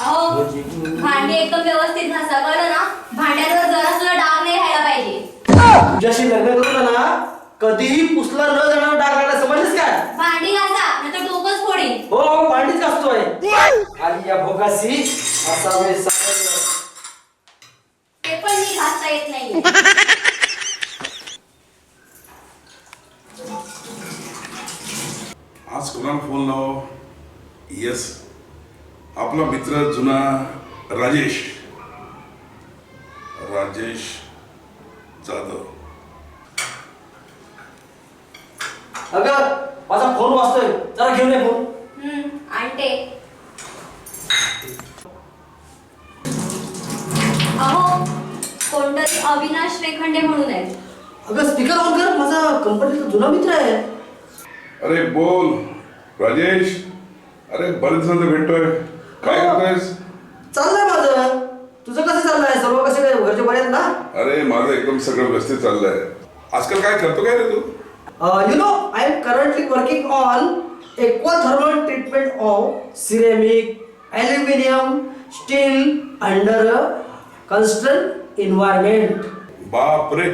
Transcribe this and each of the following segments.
अहो क्यों- भांडी एकदम व्यवस्थित ना भांड्यावर जरा सुद्धा डाग नाही राहायला पाहिजे. तुझ्याशी लग्न करून ना कधीही पुसला न जाणार डाग लागला समजलीस काय? भांडी घासा नाही तर डोकंच फोडीन. हो हो, भांडीच असतोय आणि या भोगासी असावे सावध. ते पण मी घासता येत नाही आज कोणाला फोन लाव? येस आपला मित्र जुना राजेश. राजेश जाधव. अगं माझा फोन वाजतोय. जरा घेऊन ये फोन हम्म आणते. अहो कोणतरी अविनाश रेखंडे म्हणून आहे अगं स्पीकर ऑन कर. माझा कंपनीचा जुना मित्र आहे. अरे बोल. राजेश. अरे बरेच दिवसांत भेटतोय. काय करतोयस? चाललंय माझं. तुझं कसं चाललंय? सर्व कसे काय घरचे बरे आहेत ना? अरे माझं एकदम सगळं व्यवस्थित चाललंय. आजकाल काय करतो काय रे तू? You know I am currently working on aqua thermal treatment of ceramic aluminium steel under constant environment बाप रे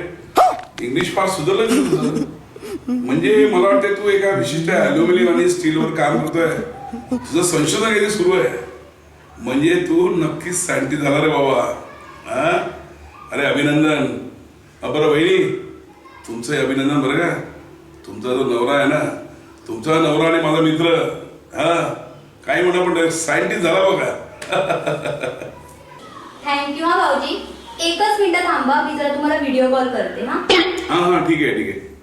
इंग्लिश फार सुधारलं तुझं? म्हणजे मला वाटतं तू एका विशिष्ट अल्युमिनियम आणि स्टीलवर काम करतोय. तुझं संशोधन काहीतरी सुरू आहे. म्हणजे तू नक्कीच सायंटिस्ट झाला रे बाबा. हा? अरे अभिनंदन. बरं बहिणी तुमचं अभिनंदन बरं का? तुमचा जो नवरा आहे ना तुमचा नवरा आणि माझा मित्र. हा? काय म्हणा पण सायंटिस्ट झाला बघा. थँक्यू हा भाऊजी. एकच मिनिट थांबा मी जरा तुम्हाला व्हिडिओ कॉल करते हा? हा हा ठीक आहे ठीक आहे.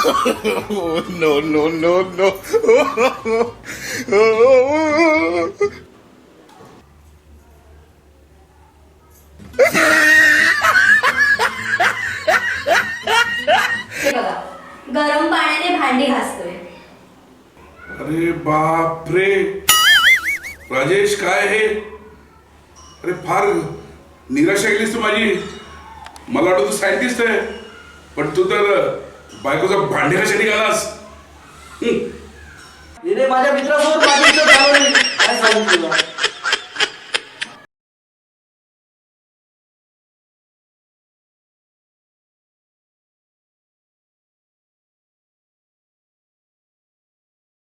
no, no, no, no. हे बघा गरम पाण्याने भांडी घासतोय. अरे बाप रे राजेश काय हे अरे फार निराशा केलीस तू माझी. मला वाटतं तू सायंटिस्ट आहे. पण तू तर बायकोचा भांडे कशा निघालास हिने माझ्या मित्रासोबत माझी इज्जत घालवली काय सांगू